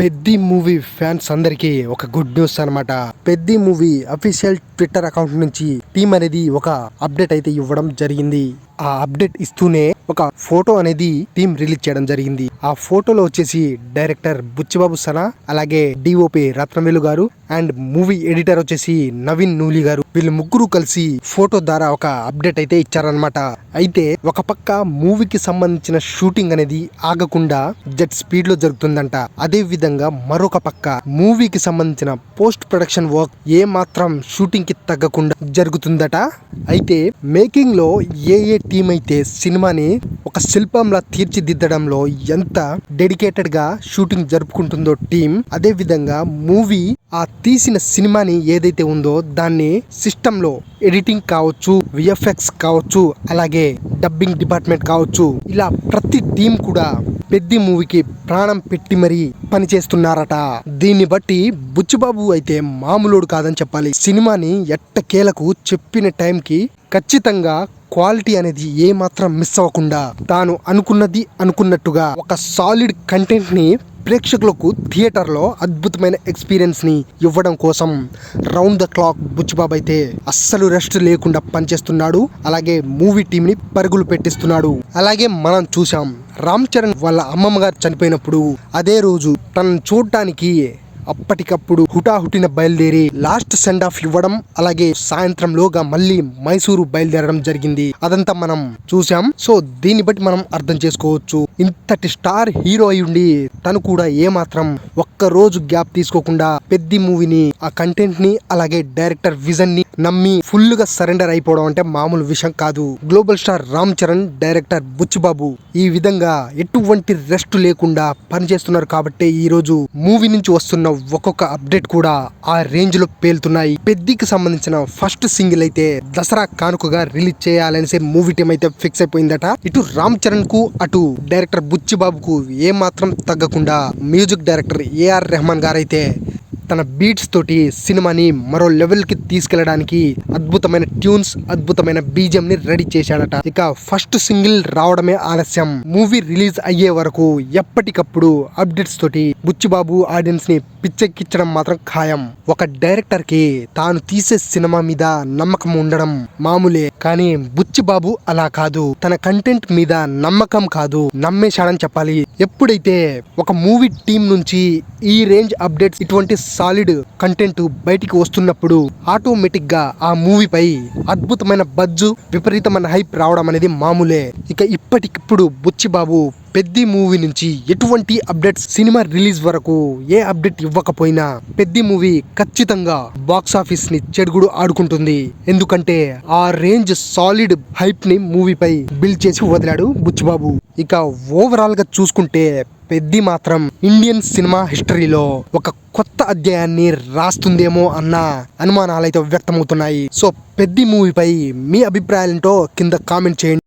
Peddi movie fans అందరికీ ఒక good news అన్నమాట. Peddi movie official Twitter account నుంచి టీమ్ అనేది ఒక అప్డేట్ అయితే ఇవ్వడం జరిగింది. ఆ అప్డేట్ ఇస్తూనే ఒక ఫోటో అనేది టీం రిలీజ్ చేయడం జరిగింది. ఆ ఫోటోలో వచ్చేసి డైరెక్టర్ బుచ్చిబాబు సనా అలాగే డిఓపి రత్నవేలు గారు అండ్ మూవీ ఎడిటర్ వచ్చేసి నవీన్ నూలి గారు. వీళ్ళు ముగ్గురు కలిసి ఫోటో ద్వారా ఒక అప్డేట్ అయితే ఇచ్చారనమాట అయితే ఒక పక్క మూవీకి సంబంధించిన షూటింగ్ అనేది ఆగకుండా జెట్ స్పీడ్లో జరుగుతుందంట. అదే విధంగా మరొక పక్క మూవీకి సంబంధించిన పోస్ట్ ప్రొడక్షన్ వర్క్ ఏ మాత్రం షూటింగ్కి తగ్గకుండా జరుగుతుందట. అయితే మేకింగ్లో ఏ ఏ టీం అయితే సినిమాని ఒక శిల్పంలా తీర్చిదిద్దడంలో ఎంత డెడికేటెడ్గా షూటింగ్ జరుపుకుంటుందో టీం అదే విధంగా మూవీ ఆ తీసిన సినిమాని ఏదైతే ఉందో దాన్ని సిస్టంలో ఎడిటింగ్ కావచ్చు విఎఫ్ఎక్స్ కావచ్చు అలాగే డబ్బింగ్ డిపార్ట్మెంట్ కావచ్చు ఇలా ప్రతి టీం కూడా పెద్ద మూవీకి ప్రాణం పెట్టి మరీ పనిచేస్తున్నారట. దీన్ని బట్టి బుచ్చిబాబు అయితే మామూలుడు కాదని చెప్పాలి. సినిమాని ఎట్టకేలకు చెప్పిన టైంకి ఖచ్చితంగా క్వాలిటీ అనేది ఏ మాత్రం మిస్ అవ్వకుండా తాను అనుకున్నది అనుకున్నట్టుగా ఒక సాలిడ్ కంటెంట్ని ప్రేక్షకులకు థియేటర్లో అద్భుతమైన ఎక్స్పీరియన్స్ని ఇవ్వడం కోసం రౌండ్ ద క్లాక్ బుచ్చిబాబు అయితే అస్సలు రెస్ట్ లేకుండా పనిచేస్తున్నాడు. అలాగే మూవీ టీంని పరుగులు పెట్టిస్తున్నాడు. అలాగే మనం చూసాం రామ్ చరణ్ వాళ్ళ అమ్మమ్మ గారు చనిపోయినప్పుడు అదే రోజు తనను చూడటానికి అప్పటికప్పుడు హుటాహుటిన బయలుదేరి లాస్ట్ సెండ్ ఆఫ్ ఇవ్వడం అలాగే సాయంత్రంలోగా మళ్ళీ మైసూరు బయలుదేరడం జరిగింది. అదంతా మనం చూసాం సో దీన్ని బట్టి మనం అర్థం చేసుకోవచ్చు. ఇంతటి స్టార్ హీరో అయి ఉండి తను కూడా ఏమాత్రం ఒక్క రోజు గ్యాప్ తీసుకోకుండా పెద్ద మూవీని ఆ కంటెంట్ని అలాగే డైరెక్టర్ విజన్ని నమ్మి ఫుల్గా సరెండర్ అయిపోవడం అంటే మామూలు విషయం కాదు. Global star Ram Charan director Buchibabu ఈ విధంగా ఎటువంటి రెస్ట్ లేకుండా పనిచేస్తున్నారు కాబట్టి ఈ రోజు మూవీ నుంచి వస్తున్న ఒక్కొక్క అప్డేట్ కూడా ఆ రేంజ్లో పేలుతున్నాయి. పెద్దికి సంబంధించిన ఫస్ట్ సింగిల్ అయితే దసరా కానుకగా రిలీజ్ చేయాలనేసి మూవీ టీం అయితే ఫిక్స్ అయిపోయిందట. ఇటు రామ్ చరణ్కు అటు డైరెక్టర్ బుచ్చిబాబుకు ఏ మాత్రం తగ్గకుండా మ్యూజిక్ డైరెక్టర్ ఏఆర్ రెహమాన్ గారైతే తన బీట్స్ తోటి సినిమాని మరో లెవెల్కి తీసుకెళ్ళడానికి అద్భుతమైన ట్యూన్స్ అద్భుతమైన బీజియం ని రెడీ చేశాడట. ఇక ఫస్ట్ సింగిల్ రావడమే ఆలస్యం. మూవీ రిలీజ్ అయ్యే వరకు ఎప్పటికప్పుడు అప్డేట్స్ తోటి బుచ్చిబాబు ఆడియన్స్ని పిచ్చెక్కించడం మాత్రం ఖాయం. ఒక డైరెక్టర్కి తాను తీసే సినిమా మీద నమ్మకం ఉండడం మామూలే కానీ బుచ్చిబాబు అలా కాదు. తన కంటెంట్ మీద నమ్మకం కాదు నమ్మేశాడని చెప్పాలి. ఎప్పుడైతే ఒక మూవీ టీం నుంచి ఈ రేంజ్ అప్డేట్స్ ఇటువంటి సాలిడ్ కంటెంట్ బయటికి వస్తున్నప్పుడు ఆటోమేటిక్గా ఆ మూవీపై అద్భుతమైన బజ్జు విపరీతమైన హైప్ రావడం అనేది మామూలే. ఇక ఇప్పటికిప్పుడు బుచ్చిబాబు పెద్ది మూవీ నుంచి ఎటువంటి అప్డేట్స్ సినిమా రిలీజ్ వరకు ఏ అప్డేట్ ఇవ్వకపోయినా పెద్ది మూవీ ఖచ్చితంగా బాక్స్ ఆఫీస్ని చెడుగుడు ఆడుకుంటుంది. ఎందుకంటే ఆ రేంజ్ సాలిడ్ హైప్ని మూవీపై బిల్డ్ చేసి వదిలాడు బుచ్చిబాబు. ఇక ఓవరాల్గా చూసుకుంటే పెద్ది మాత్రం ఇండియన్ సినిమా హిస్టరీలో ఒక కొత్త అధ్యాయాన్ని రాస్తుందేమో అన్న అనుమానాలైతే వ్యక్తమవుతున్నాయి. సో పెద్ది మూవీపై మీ అభిప్రాయాలంటో కింద కామెంట్ చేయండి.